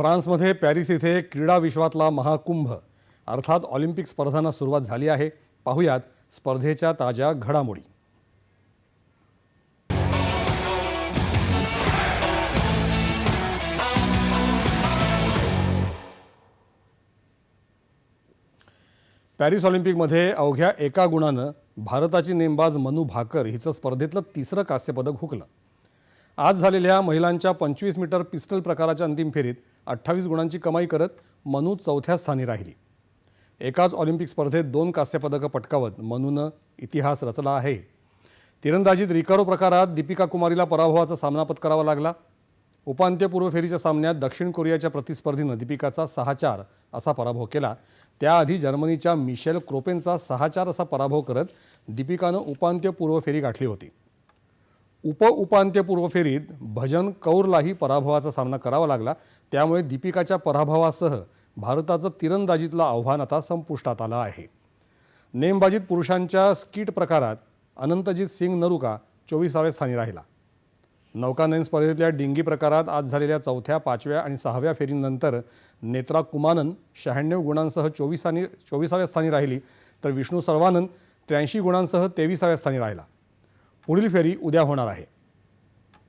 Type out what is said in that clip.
फ्रान्समध्ये पॅरिस इथे क्रीडा विश्वातला महाकुंभ. अर्थात ऑलिम्पिक स्पर्धांना सुरुवात झाली आहे. पाहुयात स्पर्धेच्या ताज्या घडामोडी. पॅरिस ऑलिम्पिकमध्ये अवघ्या एका गुणानं भारताची नेमबाज मनू भाकर हिचं स्पर्धेतलं तिसरं कांस्यपदक हुकलं. आज झालेल्या महिलांच्या पंचवीस मीटर पिस्टल प्रकाराच्या अंतिम फेरीत अठ्ठावीस गुणांची कमाई करत मनू चौथ्या स्थानी राहिली. एकाच ऑलिम्पिक स्पर्धेत दोन कांस्यपदकं पटकावत मनूनं इतिहास रचला आहे. तिरंदाजीत रिकारो प्रकारात दीपिका कुमारीला पराभवाचा सामना पत्करावा लागला. उपांत्यपूर्व फेरीच्या सामन्यात दक्षिण कोरियाच्या प्रतिस्पर्धीनं दीपिकाचा सहा चार असा पराभव केला. त्याआधी जर्मनीच्या मिशेल क्रोपेनचा सहा चार असा पराभव करत दीपिकानं उपांत्यपूर्व फेरी गाठली होती. उप उपांत्यपूर्व फेरीत भजन कौरलाही पराभवाचा सामना करावा लागला. त्यामुळे दीपिकाच्या पराभवासह भारताचं तिरंदाजीतलं आव्हान आता संपुष्टात आलं आहे. नेमबाजीत पुरुषांच्या स्कीट प्रकारात अनंतजित सिंग नरुका चोवीसाव्या स्थानी राहिला. नौकानयन स्पर्धेतल्या डिंगी प्रकारात आज झालेल्या चौथ्या पाचव्या आणि सहाव्या फेरीनंतर नेत्रा कुमानन शहाण्णव गुणांसह चोवीसानी चोवीसाव्या स्थानी राहिली. तर विष्णू सर्वानंद त्र्याऐंशी गुणांसह तेविसाव्या स्थानी राहिला. पुढील फेरी उद्या होणार आहे.